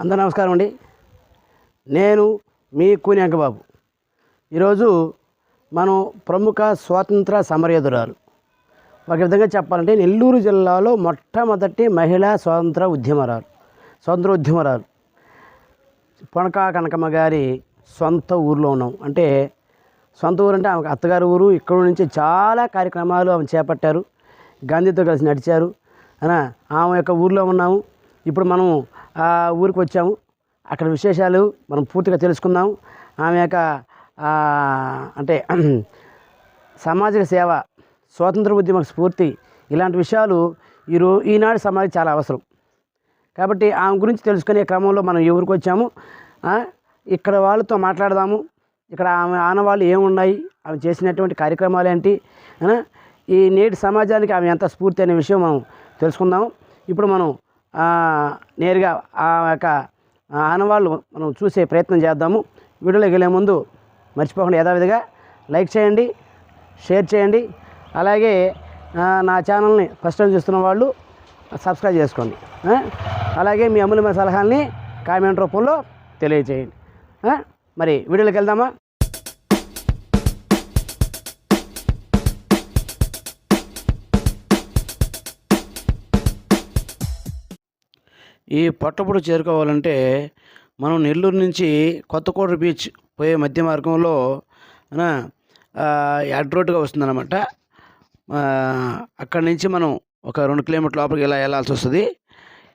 అందరు నమస్కారం అండి. నేను మీ కూని అంకబాబు. ఈరోజు మనం ప్రముఖ స్వాతంత్ర సమరయోధురాలు. ఒక విధంగా చెప్పాలంటే నెల్లూరు జిల్లాలో మొట్టమొదటి మహిళా స్వాతంత్ర ఉద్యమరాలు స్వాతంత్ర ఉద్యమరాలు. పొనకా కనకమ్మ గారి సొంత ఊర్లో ఉన్నాం. అంటే సొంత ఊరు అంటే ఆమె అత్తగారి ఊరు ఇక్కడ నుంచి చాలా కార్యక్రమాలు ఆమె చేపట్టారు. గాంధీతో కలిసి నడిచారు. ఆమె యొక్క ఊర్లో ఉన్నాము. ఇప్పుడు మనం ఊరికి వచ్చాము. అక్కడ విశేషాలు మనం పూర్తిగా తెలుసుకుందాం. ఆమె యొక్క అంటే సామాజిక సేవ స్వాతంత్ర ఉద్యమ స్ఫూర్తి ఇలాంటి విషయాలు ఈరో ఈనాడు సమాజం చాలా అవసరం. కాబట్టి ఆమె గురించి తెలుసుకునే క్రమంలో మనం ఈ ఊరికి వచ్చాము. ఇక్కడ వాళ్ళతో మాట్లాడదాము. ఇక్కడ ఆమె ఆనవాళ్ళు ఏమున్నాయి? ఆమె చేసినటువంటి కార్యక్రమాలు ఏంటి? ఈ నేటి సమాజానికి ఆమె ఎంత స్ఫూర్తి అనే విషయం మనం తెలుసుకుందాము ఇప్పుడు మనం నేరుగా ఆ యొక్క ఆనవాళ్ళు మనం చూసే ప్రయత్నం చేద్దాము. వీడియోలోకి వెళ్ళే ముందు మర్చిపోకుండా యథావిధిగా లైక్ చేయండి షేర్ చేయండి. అలాగే నా ఛానల్ని ఫస్ట్ టైం చూస్తున్న వాళ్ళు సబ్స్క్రైబ్ చేసుకోండి. అలాగే మీ అమూల్యమైన సలహాల్ని కామెంట్ రూపంలో తెలియజేయండి. మరి వీడియోలోకి వెళ్దామా? ఈ పట్టపుడు చేరుకోవాలంటే మనం నెల్లూరు నుంచి కొత్తకోట బీచ్ పోయే మధ్య మార్గంలో నా, రోడ్డుగా వస్తుందన్నమాట. అక్కడి నుంచి మనం ఒక రెండు కిలోమీటర్ లోపలికి ఇలా వెళ్ళాల్సి వస్తుంది?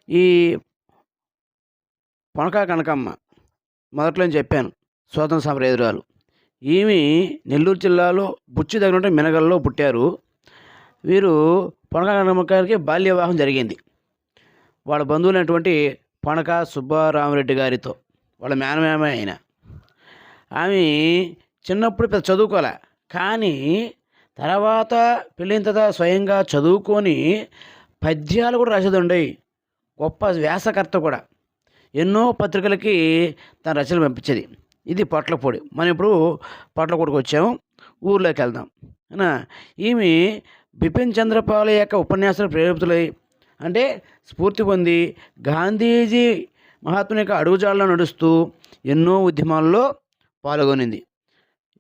ఈ పొనకా కనకమ్మ మొదట్లో చెప్పాను స్వాతంత్ర సమర ఎదురాలు. ఈమె నెల్లూరు జిల్లాలో బుచ్చి దగ్గర మినగల్లో పుట్టారు. వీరు పొనకా కనకమ్మ గారికి బాల్య వివాహం జరిగింది. వాళ్ళ బంధువులైనటువంటి పొనక సుబ్బారామరెడ్డి గారితో వాళ్ళ మేనమేమ ఆయన ఆమె చిన్నప్పుడు పెద్ద చదువుకోలే. కానీ తర్వాత పెళ్ళిన తర్వాత స్వయంగా చదువుకొని పద్యాలు కూడా రాసేదండి. గొప్ప వ్యాసకర్త కూడా. ఎన్నో పత్రికలకి తన రచనలు పంపించేది. ఇది పొట్లపొడి. మనం ఇప్పుడు పొట్లపొడికి వచ్చాము. ఊర్లోకి వెళ్దాం. ఈమె బిపిన్ చంద్రపాల యొక్క ఉపన్యాసాలు ప్రేరేపితులై అంటే స్ఫూర్తి పొంది గాంధీజీ మహాత్ముని యొక్క అడుగుజాడలో నడుస్తూ ఎన్నో ఉద్యమాల్లో పాల్గొనింది.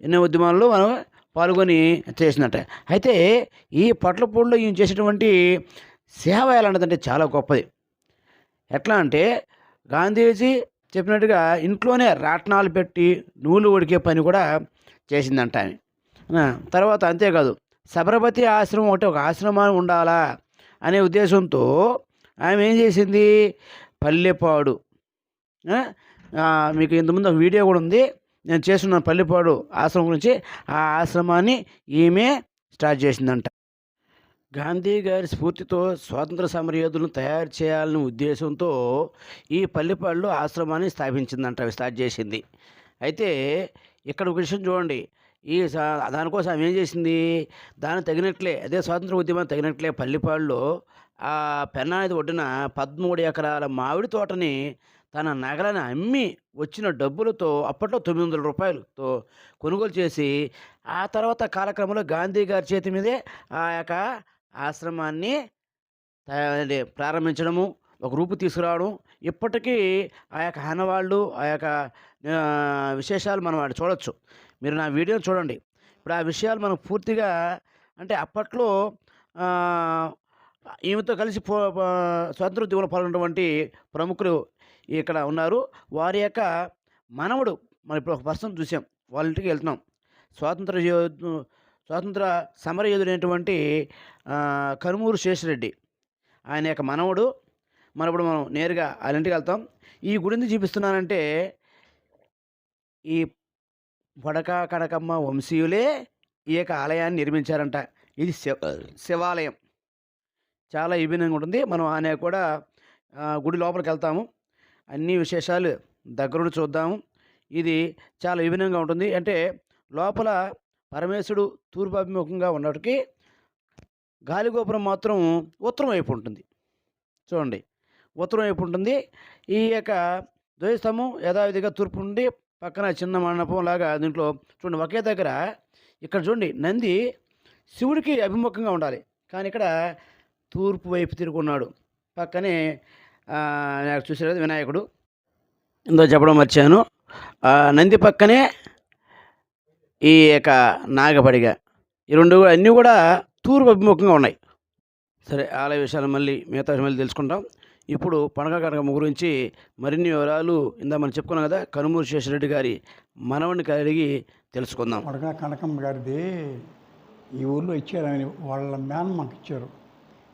ఎన్నో ఉద్యమాల్లో మనం పాల్గొని చేసినట్ట. అయితే ఈ పట్లపూడిలో ఈయన చేసినటువంటి సేవ ఎలాంటిదంటే చాలా గొప్పది. ఎట్లా అంటే గాంధీజీ చెప్పినట్టుగా ఇంట్లోనే రాట్నాలు పెట్టి నూలు ఉడికే పని కూడా చేసిందంట ఆమె తర్వాత అంతేకాదు సబరమతి ఆశ్రమం ఒకటి ఒక ఆశ్రమం ఉండాలా? అనే ఉద్దేశంతో ఆమె ఏం చేసింది? పల్లెపాడు. మీకు ఇంతకుముందు వీడియో కూడా ఉంది. నేను చేస్తున్న పల్లెపాడు ఆశ్రమం గురించి. ఆ ఆశ్రమాన్ని ఈమె స్టార్ట్ చేసిందంట. గాంధీ గారి స్ఫూర్తితో స్వాతంత్ర సమరయోధులను తయారు చేయాలనే ఉద్దేశంతో ఈ పల్లెపాడులో ఆశ్రమాన్ని స్థాపించిందంట అవి స్టార్ట్ చేసింది. అయితే ఇక్కడ ఒక విషయం చూడండి. ఈ సా- దానికోసం ఆమె ఏం చేసింది? దానికి తగినట్లే అదే స్వాతంత్ర ఉద్యమం తగినట్లే పల్లిపాడులో ఆ పెన్నా నది ఒడ్డున పదమూడు ఎకరాల మామిడి తోటని తన నగలను అమ్మి వచ్చిన డబ్బులతో అప్పట్లో తొమ్మిది వందల రూపాయలతో కొనుగోలు చేసి ఆ తర్వాత కాలక్రమంలో గాంధీ గారి చేతి మీదే ఆ యొక్క ఆశ్రమాన్ని ప్రారంభించడము ఒక రూపు తీసుకురావడం. ఇప్పటికీ ఆ యొక్క ఆనవాళ్ళు ఆ యొక్క విశేషాలు మనం వాడు చూడొచ్చు. మీరు నా వీడియో చూడండి. ఇప్పుడు ఆ విషయాలు మనం పూర్తిగా అంటే అప్పట్లో ఈమెతో కలిసి పో స్వాతంత్ర ఉద్యమంలో పాల్గొన్నటువంటి ప్రముఖులు ఇక్కడ ఉన్నారు. వారి యొక్క మనవడు మనం ఇప్పుడు ఒక పర్సన్ చూసాం వాళ్ళ ఇంటికి వెళ్తున్నాం. స్వాతంత్ర యోధు స్వాతంత్ర సమర యోధుడైనటువంటి కనుమూరు శేషరెడ్డి. ఆయన యొక్క మనవడు మనం ఇప్పుడు మనం నేరుగా వాళ్ళ ఇంటికి వెళ్తాం. ఈ గుడిని చూపిస్తున్నానంటే ఈ వడక కనకమ్మ వంశీయులే ఈ యొక్క ఆలయాన్ని నిర్మించారంట. ఇది శివ శివాలయం. చాలా విభిన్నంగా ఉంటుంది. మనం ఆయన కూడా గుడి లోపలికి వెళ్తాము అన్ని విశేషాలు దగ్గరుండి చూద్దాము. ఇది చాలా విభిన్నంగా ఉంటుంది. అంటే లోపల పరమేశ్వరుడు తూర్పు అభిముఖంగా ఉన్నటికి గాలిగోపురం మాత్రం ఉత్తరం వైపు ఉంటుంది. చూడండి. ఉత్తరం వైపు ఉంటుంది. ఈ యొక్క ధ్వజస్తంభం యథావిధిగా తూర్పు నుండి పక్కన చిన్న మండపం లాగా దీంట్లో చూడండి ఒకే దగ్గర ఇక్కడ చూడండి నంది శివుడికి అభిముఖంగా ఉండాలి. కానీ ఇక్కడ తూర్పు వైపు తిరుగున్నాడు పక్కనే నాకు చూసారు వినాయకుడు. ఇందో చెప్పడం మర్చాను. నంది పక్కనే ఈ యొక్క నాగపడిగ. ఈ రెండు కూడా అన్నీ కూడా తూర్పు అభిముఖంగా ఉన్నాయి. సరే ఆలయ విషయాలు మళ్ళీ మిగతా మళ్ళీ తెలుసుకుంటాం. ఇప్పుడు పనక కనకమ్మ గురించి మరిన్ని వివరాలు ఇందా మనం చెప్పుకున్నాం కదా కనుమూరు శేషరెడ్డి గారి మనవడిని కలిగి తెలుసుకుందాం. కొడగా కనకమ్మ గారిది ఈ ఊర్లో ఇచ్చారు ఆయన వాళ్ళ మ్యాన్ మాకు ఇచ్చారు.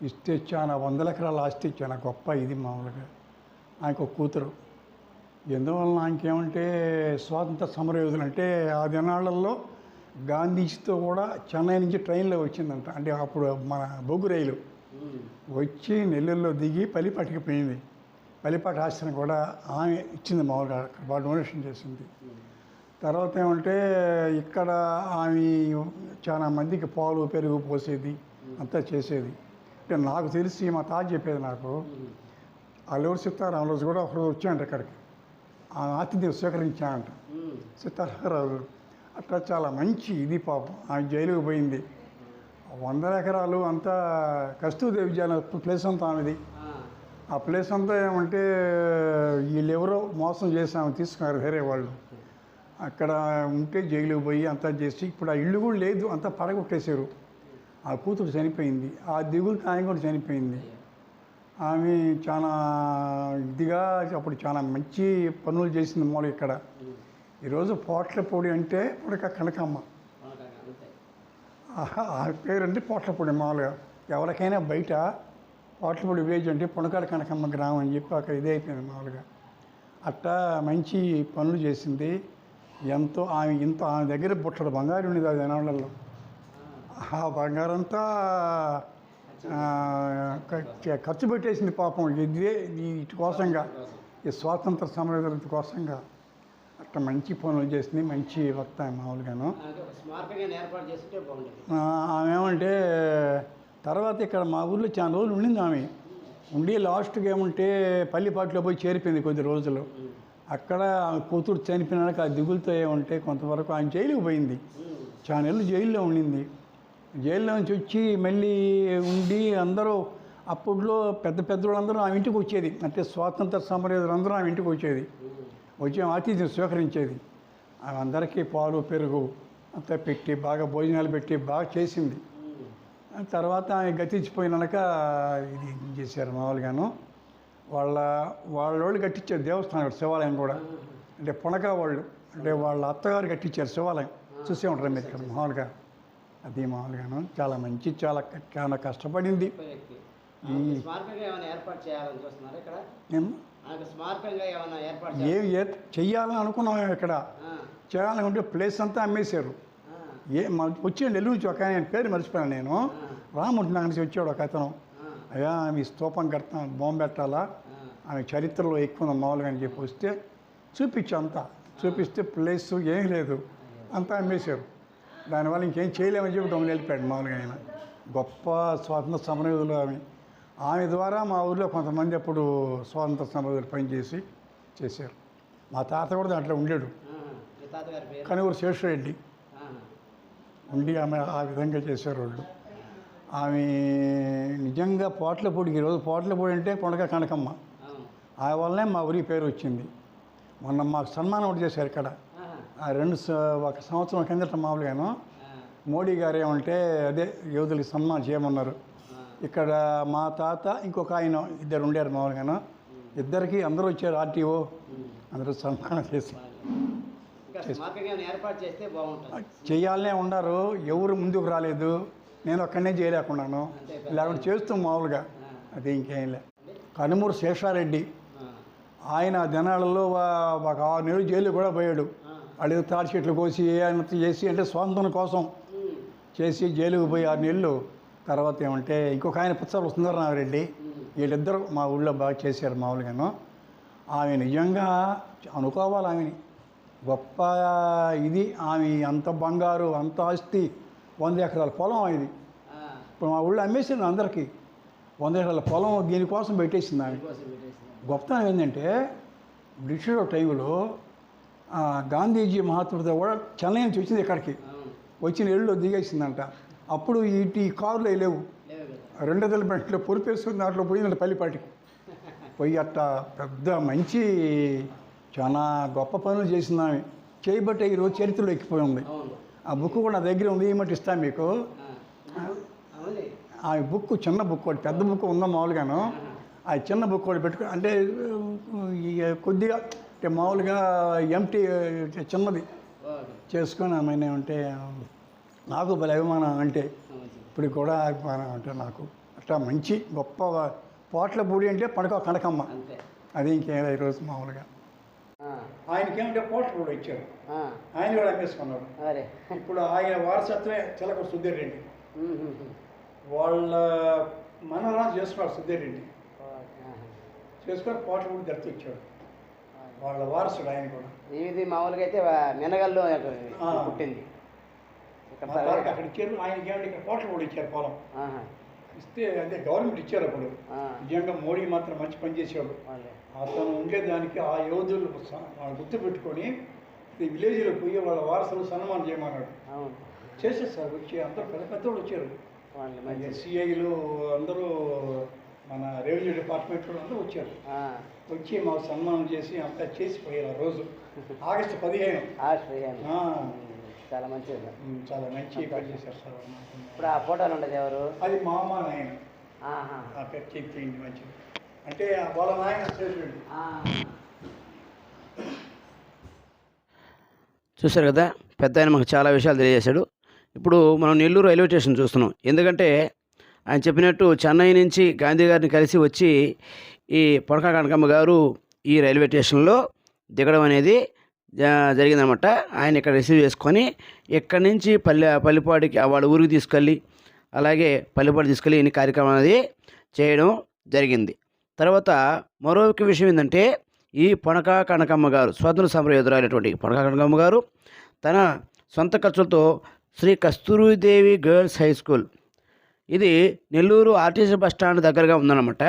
ఇస్తే చాలా వందల ఎకరాల ఆస్తి చాలా గొప్ప ఇది మామూలుగా. ఆయనకు ఒక కూతురు. ఎందువలన ఆయనకేమంటే స్వాతంత్ర సమరయోధులు అంటే ఆ దినాళ్ళల్లో గాంధీజీతో కూడా చెన్నై నుంచి ట్రైన్లో వచ్చిందంట. అంటే అప్పుడు మన బొగ్గు రైలు. వచ్చి నెల్లూరులో దిగి పల్లిపాటికి పోయింది. పల్లిపాటి ఆశ్రమం కూడా ఆమె ఇచ్చింది మామూలుగా బాగా డొనేషన్ చేసింది. తర్వాత ఏమంటే ఇక్కడ ఆమె చాలా మందికి పాలు పెరుగు పోసేది అంతా చేసేది. అంటే నాకు తెలిసి మా తాత చెప్పేది నాకు అల్లూరు సీతారాం రోజు కూడా ఒకరోజు వచ్చాయంట ఇక్కడికి ఆ ఆతిథ్యం స్వీకరించానంట సీతారామరాజు అట్లా చాలా మంచి ఇది పాపం. ఆ జైలుకు పోయింది. వందల ఎకరాలు అంతా కస్తూరి విద్యాలయ ప్లేస్ అంతా ఆమెది. ఆ ప్లేస్ అంతా ఏమంటే వీళ్ళెవరో మోసం చేసాము తీసుకున్నారు వేరే వాళ్ళు. అక్కడ ఉంటే జైలుకి పోయి అంతా చేసి ఇప్పుడు ఆ ఇల్లు కూడా లేదు అంతా పడగొట్టేశారు. ఆ కూతురు చనిపోయింది ఆ దిగులు ఆయన కూడా చనిపోయింది. ఆమె చాలా ఇదిగా అప్పుడు చాలా మంచి పనులు చేసింది మూల ఇక్కడ. ఈరోజు పోట్లపొడి అంటే పుడక కనకమ్మ. ఆ పేరండి పోట్లపూడి మామూలుగా ఎవరికైనా బయట పోట్లపూడి విలేజ్ అంటే పుణకాడ కనకమ్మ గ్రామం అని చెప్పి అక్కడ ఇదే అయిపోయింది మామూలుగా. అట్టా మంచి పనులు చేసింది. ఎంతో ఆమె ఇంత ఆమె దగ్గర బుట్టడు బంగారం ఉండేది ఆ జనాలలో. ఆ బంగారంతా ఖర్చు పెట్టేసింది పాపం. ఇదే వీటి ఇటు కోసంగా ఈ స్వాతంత్ర సమర కోసంగా. అట్లా మంచి పనులు చేసింది మంచి వక్త ఆమె మామూలుగాను. ఆమె ఏమంటే తర్వాత ఇక్కడ మా ఊర్లో చాలా రోజులు ఉండింది ఆమె. ఉండి లాస్ట్కి ఏమంటే పల్లిపాటిలో పోయి చేరిపోయింది కొద్ది రోజులు. అక్కడ ఆమె కూతురు చనిపోయినాక ఆ దిగులతో ఏమంటే కొంతవరకు ఆయన జైలుకి పోయింది. చాలా నెలలు జైల్లో ఉండింది. జైల్లో నుంచి వచ్చి మళ్ళీ ఉండి అందరూ అప్పట్లో పెద్ద పెద్ద వాళ్ళందరూ ఆమె ఇంటికి వచ్చేది. అంటే స్వాతంత్ర సమరయోధులు అందరూ ఆమె ఇంటికి వచ్చేది. వచ్చి. ఆమె ఆతిథ్యం స్వీకరించేది. అందరికీ పాలు పెరుగు అంతా పెట్టి బాగా భోజనాలు పెట్టి బాగా చేసింది. తర్వాత ఆమె గతించిపోయినాక ఇది చేశారు మామూలుగాను. వాళ్ళ వాళ్ళ వాళ్ళు కట్టించారు దేవస్థానం శివాలయం కూడా. అంటే పునక వాళ్ళు అంటే వాళ్ళ అత్తగారు కట్టించారు శివాలయం. చూసే ఉంటారు మీరు ఇక్కడ మామూలుగా. అది మామూలుగాను చాలా మంచి చాలా చాలా కష్టపడింది. ఈ స్మారకంగా ఏమైనా ఏర్పాటు చేయాలని చూస్తున్నారు ఇక్కడ? ఏం ఆయనకు స్మారకంగా ఏమైనా ఏర్పాటు ఏ ఏ చెయ్యాలని అనుకున్నాం ఇక్కడ. చేయాలనుకుంటే ప్లేస్ అంతా అమ్మేశారు. ఏ వచ్చి నెల్లూరు నుంచి ఒక ఆయన పేరు మర్చిపోయాను నేను. రాముడి నుంచి వచ్చాడు ఒక అతను. అయ్యా మీ స్తూపం కడతాం బొమ్మ పెట్టాలా? ఆమె చరిత్రలో ఎక్కువ మామూలుగా అని చెప్పి వస్తే చూపించు అంతా. చూపిస్తే ప్లేస్ ఏం లేదు. అంతా అమ్మేశారు. దానివల్ల ఇంకేం చేయలేమని చెప్పి గమని వెళ్ళిపోయాడు మామూలుగా ఆయన. గొప్ప స్వాతంత్ర సమరయోధులు ఆమె. ఆమె ద్వారా మా ఊర్లో కొంతమంది అప్పుడు స్వాతంత్ర సమరయోధులు పనిచేసి చేశారు. మా తాత కూడా దాంట్లో ఉండేడు. కానీ ఊరు శేషరెడ్డి. ఉండి ఆమె ఆ విధంగా చేశారు వాళ్ళు. ఆమె నిజంగా పోట్లపూడికి ఈరోజు పోట్లపూడి అంటే కొండక కనకమ్మ. ఆ వల్లనే మా ఊరి పేరు వచ్చింది. మొన్న మాకు సన్మానం ఒకటి చేశారు ఇక్కడ. ఆ రెండు స- ఒక సంవత్సరం కిందట మామూలుగాను మోడీ గారు ఏమంటే అదే యోధులకి సన్మానం చేయమన్నారు. ఇక్కడ మా తాత ఇంకొక ఆయన ఇద్దరు ఉండారు మామూలుగాను. ఇద్దరికి అందరూ వచ్చారు ఆర్టీఓ. అందరూ సన్మానం చేసి. చేయాలనే ఉన్నారు. ఎవరు ముందుకు రాలేదు. నేను ఒక్కడనే చేయలేకున్నాను. లేకుంటే చేస్తూ మామూలుగా. అది ఇంకేం లే. కనుమూరు శేషారెడ్డి. ఆయన దినాలలో ఒక ఆరు నెలలు జైలు కూడా పోయాడు. అడిగి తాడి చెట్లు కోసి ఆయన చేసి అంటే స్వాతంత్రం కోసం చేసి జైలుకు పోయి ఆరు నెలలు తర్వాత ఏమంటే ఇంకొక ఆయన పుచ్చలు సుందరరామరెడ్డి వీళ్ళిద్దరూ మా ఊళ్ళో బాగా చేశారు మామూలుగాను. ఆమె నిజంగా అనుకోవాలి ఆమెని. గొప్ప ఇది ఆమె అంత బంగారు అంత ఆస్తి వంద ఎకరాల పొలం ఇది. ఇప్పుడు మా ఊళ్ళో అమ్మేసింది అందరికీ. వంద ఎకరాల పొలం దీనికోసం పెట్టేసింది ఆమె. గొప్పతనం ఏంటంటే బ్రిటిష్ టైంలో గాంధీజీ మహాత్ముడితో కూడా చెన్నై నుంచి వచ్చింది ఇక్కడికి వచ్చిన ఏళ్ళు దిగేసిందంట. అప్పుడు ఇటు ఈ కారులు లేవు. రెండు వందల బంట్లో పొరిపేసుకుని దాంట్లో పోయిందంట పల్లిపాటికి. పోయి అట్ట పెద్ద మంచి చాలా గొప్ప పనులు చేసింది ఆమె చేయబట్టే ఈరోజు చరిత్రలో ఎక్కిపోయి ఉంది. అవును. ఆ బుక్ కూడా నా దగ్గర ఉంది ఏమంటే ఇస్తాను మీకు. ఆ బుక్ చిన్న బుక్ ఒకటి పెద్ద బుక్ ఉందా మామూలుగాను? ఆ చిన్న బుక్ ఒకటి పెట్టుకో అంటే ఈ కొద్దిగా అంటే మామూలుగా ఎంటీ చిన్నది. చేసుకొని ఆమె ఉంటే నాకు భలే అభిమానం అంటే ఇప్పుడు కూడా అభిమానం అంటే నాకు అట్లా మంచి గొప్ప పోట్ల పూడి అంటే పడక కనకమ్మ. అది ఇంకేం ఈరోజు మామూలుగా. ఆయనకి ఏమంటే పోట్ల పూడి ఇచ్చారు. ఆయన కూడా అమ్మేసుకున్నాడు ఇప్పుడు ఆయన వారసత్వమే చిలక సుధీర్ రెడ్డి. వాళ్ళ మనవరాలు చేసుకున్నాడు సుధీర్ రెడ్డి. చేసుకొని పోట్ల పూడి దత్తు ఇచ్చాడు. వాళ్ళ వారసుడు ఆయన కూడా. ఇది మామూలుగా అయితే మినగల్లో. పుట్టింది. మా ఇచ్చారు ఆయనకి ఏమంటే ఇక్కడ పోట్ల పూడి ఇచ్చారు పొలం. ఇస్తే అంటే గవర్నమెంట్ ఇచ్చారు అప్పుడు. నిజంగా మోడీ మాత్రం మంచి పని చేసేవాడు. వాళ్ళే. అతను ఉండేదానికి ఆ యోధులు వాళ్ళు గుర్తు పెట్టుకొని ఈ విలేజ్లో పోయి వాళ్ళ వారసులు సన్మానం చేయమన్నాడు. అవును. చేసేసారు వచ్చి అందరూ పెద్ద పెద్దోళ్ళు వచ్చారు. వాళ్ళు ఎస్సీఐలు అందరూ మన రెవెన్యూ డిపార్ట్మెంట్ వాళ్ళు అందరూ వచ్చారు. వచ్చి మాకు సన్మానం చేసి అంతా చేసి పోయారు ఆ రోజు. ఆగస్టు పదిహేను. చాలా మంచిది ఉమ్, చాలా మంచి పని చేశారు సార్ ఇప్పుడు ఆ ఫోటోలు ఉండదు ఎవరు? అది మా అమ్మ నాయన. ఆ పేరు చెప్పింది మంచిది. అంటే వాళ్ళ నాయన ఆ. చూశారు కదా పెద్ద ఆయన మాకు చాలా విషయాలు తెలియజేశాడు. ఇప్పుడు మనం నెల్లూరు రైల్వే స్టేషన్ చూస్తున్నాం. ఎందుకంటే ఆయన చెప్పినట్టు చెన్నై నుంచి గాంధీ గారిని కలిసి వచ్చి ఈ పొడక కనకమ్మ గారు ఈ రైల్వే స్టేషన్లో దిగడం అనేది జరిగిందనమాట. ఆయన ఇక్కడ రిసీవ్ చేసుకొని ఇక్కడి నుంచి పల్లె పల్లిపాడికి వాళ్ళ ఊరికి తీసుకెళ్ళి అలాగే పల్లిపాడు తీసుకెళ్ళి ఈ కార్యక్రమం అనేది చేయడం జరిగింది. తర్వాత మరొక విషయం ఏంటంటే ఈ పొనక కనకమ్మ గారు స్వాతంత్ర సంప్రదాయురాలైనటువంటి పొనక కనకమ్మ గారు తన సొంత ఖర్చులతో Shri Kasturidevi girls high school. ఇది నెల్లూరు ఆర్టీసీ బస్ స్టాండ్ దగ్గరగా ఉందన్నమాట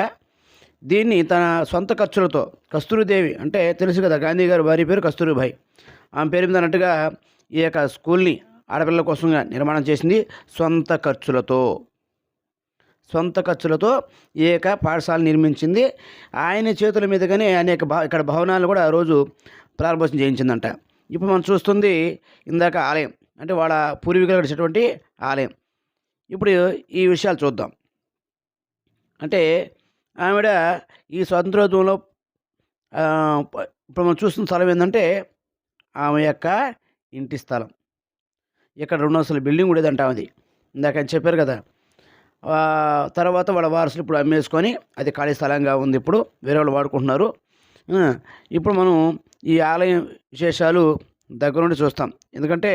దీన్ని తన సొంత ఖర్చులతో కస్తూరిదేవి అంటే తెలుసు కదా గాంధీ గారి భార్య పేరు కస్తూరిబాయి ఆమె పేరు మీద అన్నట్టుగా ఈ యొక్క స్కూల్ని ఆడపిల్లల కోసంగా నిర్మాణం చేసింది సొంత ఖర్చులతో. సొంత ఖర్చులతో ఈ యొక్క పాఠశాల నిర్మించింది. ఆయన చేతుల మీదుగానే అనేక భా ఇక్కడ భవనాలు కూడా రోజు ప్రారంభోత్సవం చేయించిందంట. ఇప్పుడు మనం చూస్తుంది ఇందాక ఆలయం అంటే వాళ్ళ పూర్వీకులు గడిచినటువంటి ఆలయం. ఇప్పుడు ఈ విషయాలు చూద్దాం. అంటే ఆవిడ ఈ స్వాతంత్రోద్యమంలో ఇప్పుడు మనం చూస్తున్న స్థలం ఏంటంటే ఆమె యొక్క ఇంటి స్థలం. ఇక్కడ రెండు అసలు బిల్డింగ్ ఉండేదంట ఆమెది. ఇందాక ఆయన చెప్పారు కదా. తర్వాత వాళ్ళ వారసులు ఇప్పుడు అమ్మేసుకొని అది ఖాళీ స్థలంగా ఉంది ఇప్పుడు వేరే వాళ్ళు వాడుకుంటున్నారు. ఇప్పుడు మనం ఈ ఆలయం విశేషాలు దగ్గరుండి చూస్తాం. ఎందుకంటే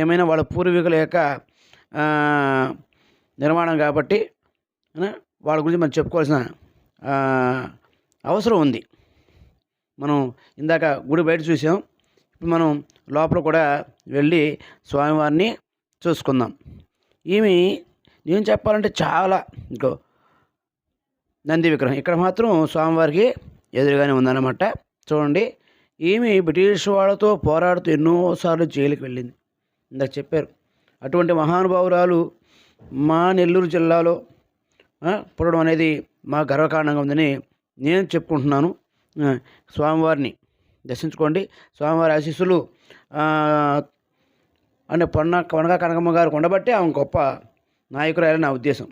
ఏమైనా వాళ్ళ పూర్వీకుల యొక్క నిర్మాణం కాబట్టి వాళ్ళ గురించి మనం చెప్పుకోవాల్సిన అవసరం ఉంది. మనం ఇందాక గుడి బయట చూసాం. ఇప్పుడు మనం లోపల కూడా వెళ్ళి స్వామివారిని చూసుకుందాం. ఈమె నేను చెప్పాలంటే చాలా ఇంకో నంది విగ్రహం. ఇక్కడ మాత్రం స్వామివారికి ఎదురుగానే ఉందన్నమాట. చూడండి. ఈమె బ్రిటిష్ వాళ్ళతో పోరాడుతూ ఎన్నోసార్లు జైలుకి వెళ్ళింది. ఇందాక చెప్పారు. అటువంటి మహానుభావురాలు మా నెల్లూరు జిల్లాలో పుట్టడం అనేది మా గర్వకారణంగా ఉందని నేను చెప్పుకుంటున్నాను. స్వామివారిని దర్శించుకోండి. స్వామివారి ఆశీస్సులు అంటే పొన్న కొనగా కనకమ్మ గారు ఉండబట్టే ఆమె గొప్ప నాయకురాలని నా ఉద్దేశం.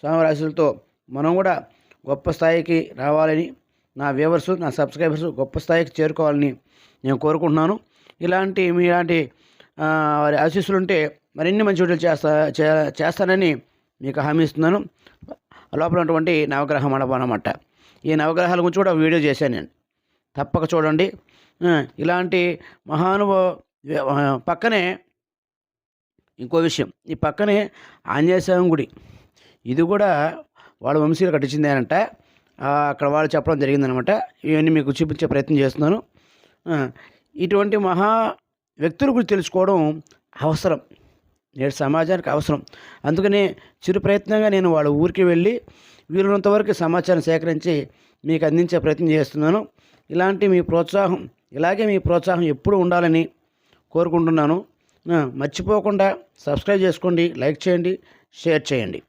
స్వామివారి ఆశీస్సులతో మనం కూడా గొప్ప స్థాయికి రావాలని నా వ్యూవర్స్ నా సబ్స్క్రైబర్స్ గొప్ప స్థాయికి చేరుకోవాలని నేను కోరుకుంటున్నాను. ఇలాంటి మీలాంటి లాంటి వారి ఆశీస్సులు ఉంటే మరిన్ని మంచి వీడియోలు చేస్తా చే- చేస్తానని మీకు హామీ ఇస్తున్నాను. లోపల ఉన్నటువంటి నవగ్రహ మండపం అనమాట ఈ నవగ్రహాల గురించి కూడా వీడియో చేశాను నేను. తప్పక చూడండి. ఇలాంటి మహానుభావ పక్కనే ఇంకో విషయం. ఈ పక్కనే ఆంజనేయస్వామి గుడి. ఇది కూడా వాళ్ళ వంశీయులు కట్టించిందేనంట అక్కడ వాళ్ళు చెప్పడం జరిగిందనమాట ఇవన్నీ మీకు చూపించే ప్రయత్నం చేస్తున్నాను. ఇటువంటి మహా వ్యక్తుల గురించి తెలుసుకోవడం అవసరం. నేడు సమాజానికి అవసరం. అందుకనే చిరు ప్రయత్నంగా నేను వాళ్ళ ఊరికి వెళ్ళి వీలున్నంతవరకు సమాచారం సేకరించి మీకు అందించే ప్రయత్నం చేస్తున్నాను. ఇలాంటి మీ ప్రోత్సాహం ఇలాగే మీ ప్రోత్సాహం ఎప్పుడూ ఉండాలని కోరుకుంటున్నాను. మర్చిపోకుండా సబ్స్క్రైబ్ చేసుకోండి లైక్ చేయండి షేర్ చేయండి.